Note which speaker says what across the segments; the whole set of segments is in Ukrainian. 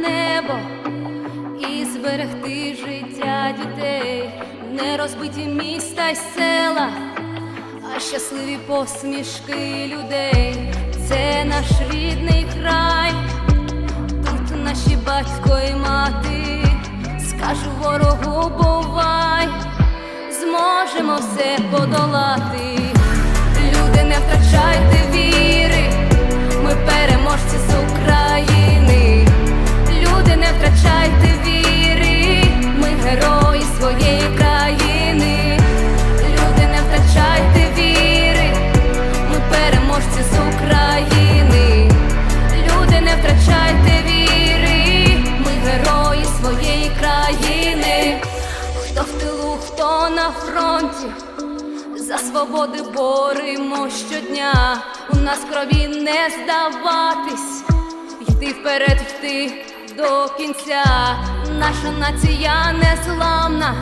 Speaker 1: небо і зберегти життя дітей, не розбиті міста й села, а щасливі посмішки людей. Це наш рідний край, тут наші батько і мати. Скажу ворогу, бувай, зможемо все подолати. Своєї країни. Хто в тилу, хто на фронті. За свободи боремо щодня. У нас крові не здаватись, йти вперед, йти до кінця. Наша нація незламна,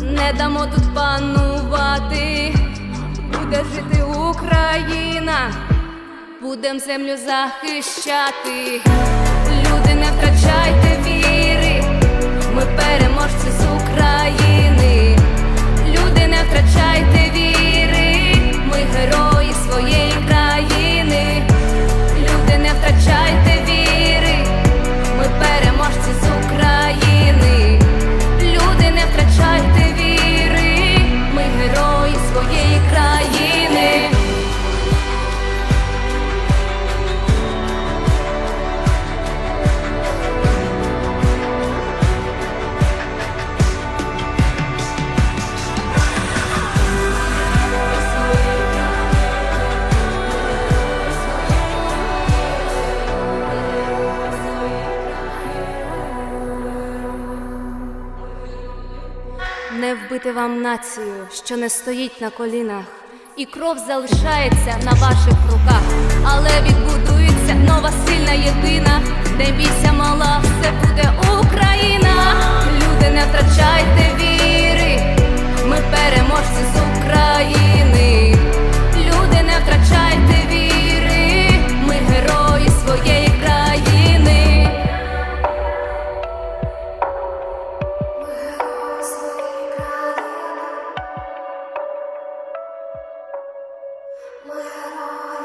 Speaker 1: не дамо тут панувати. Буде жити Україна, будем землю захищати. Вбити вам націю, що не стоїть на колінах, і кров залишається на ваших руках, але відбудується нова сильна єдина, де бійся Where are you?